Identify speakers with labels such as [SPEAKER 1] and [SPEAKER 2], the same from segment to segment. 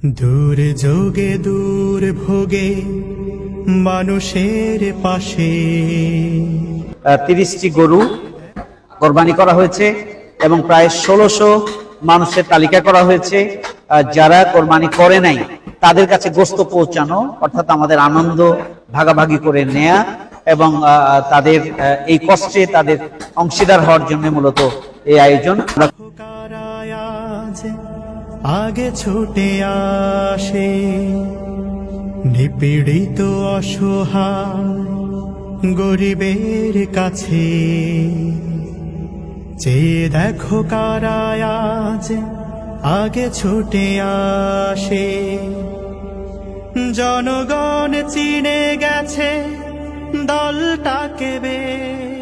[SPEAKER 1] দূর যোগে, দূর ভোগে, মানুষের পাশে।
[SPEAKER 2] তিরিশটি গরু কোরবানি করা হয়েছে এবং প্রায় ষোলোশো মানুষের তালিকা করা হয়েছে। যারা কোরবানি করে নাই, তাদের কাছে গোস্ত পৌঁছানো, অর্থাৎ আমাদের আনন্দ ভাগাভাগি করে নেয়া এবং তাদের এই কষ্টে তাদের অংশীদার হওয়ার জন্য মূলত এই আয়োজন।
[SPEAKER 1] আগে ছুটে আসে নিপীড়িত অসহায় গরিবের কাছে। চেয়ে দেখো কারায় আজ আগে ছুটে আসে। জনগণ চিনে গেছে দলটাকে বেশ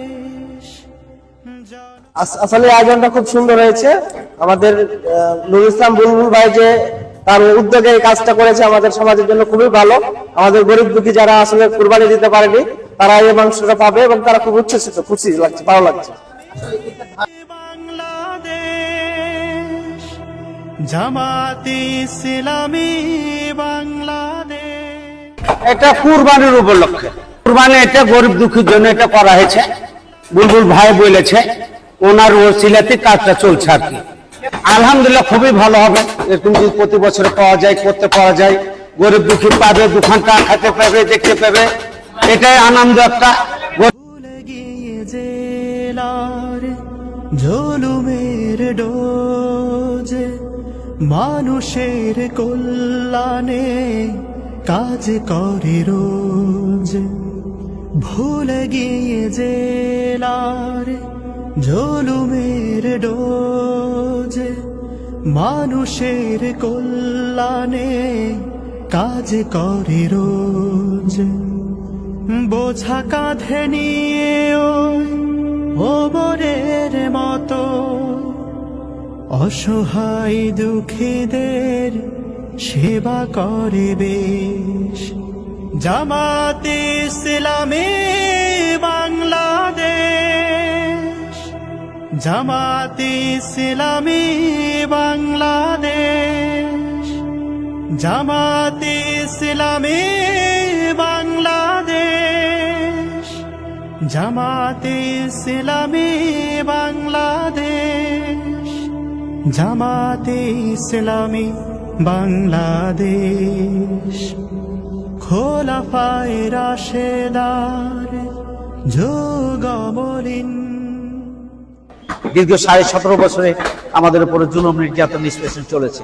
[SPEAKER 3] আসলে আয়োজনটা খুব সুন্দর হয়েছে। আমাদের নুর ইসলাম বুলবুল ভাই যে তার উদ্যোগে এই কাজটা করেছে আমাদের সমাজের জন্য খুবই ভালো। আমাদের গরিব দুঃখী যারা আসলে কুরবানি দিতে পারেনি তারা এই মাংসটা পাবে এবং তারা খুব উচ্ছ্বসিত খুশি লাগছে ভালো লাগছে।
[SPEAKER 1] বাংলাদেশ জামাতি ইসলামী বাংলাদেশ।
[SPEAKER 4] এটা কুরবানির উপলক্ষে। কুরবানি এটা গরিব দুঃখীর জন্য এটা করা হয়েছে। বুলবুল ভাই বলেছে ওনার ওসিলাতে কাজটা চলছে আর কি। আলহামদুলিল্লাহ খুবই ভালো হবে। এরকম যদি প্রতি বছরে পাওয়া যায়, করতে পাওয়া যায়, গরিব দুঃখী পাবে দোকানটা খেতে পাবে, দেখতে পাবে, এটাই আনন্দ একটা।
[SPEAKER 1] ঝোলুমের ডোজ মানুষের কল্যাণে কাজ করে রোজ। ভুলে গিয়ে জেলার ঝোলুমের ডোজ মানুষের কল্যাণে কাজ করে রোজ। বোঝা কাঁধে নিয়ে ওই ওবরের মতো অসহায় দুঃখীদের সেবা করে বেশ। জামাতে ইসলামী জামাতে ইসলামী বাংলাদেশ জামাতে ইসলামী বাংলাদেশ জামাতে ইসলামী বাংলাদেশ জামাতে ইসলামী বাংলাদেশ। খোলাফায় রাশেদার যোগমলিন
[SPEAKER 2] দীর্ঘ সাড়ে সতেরো বছরে আমাদের উপরে জুলুম নির্যাতন নিষ্পেষণ চলেছে।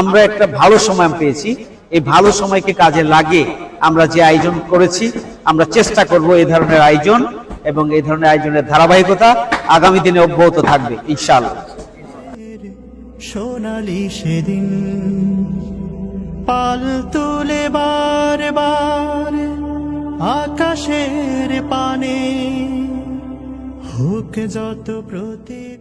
[SPEAKER 2] আমরা একটা ভালো সময় পেয়েছি। এই ভালো সময়কে কাজে লাগিয়ে আমরা যে আয়োজন করেছি, আমরা চেষ্টা করব এই ধরনের আয়োজন এবং এই ধরনের আয়োজনের ধারাবাহিকতা আগামী দিনে অব্যাহত থাকবে, ইনশাআল্লাহ।
[SPEAKER 1] সোনালি সেদিন পাল তুলে বার বার আকাশের পানে। হোক যত প্রতীক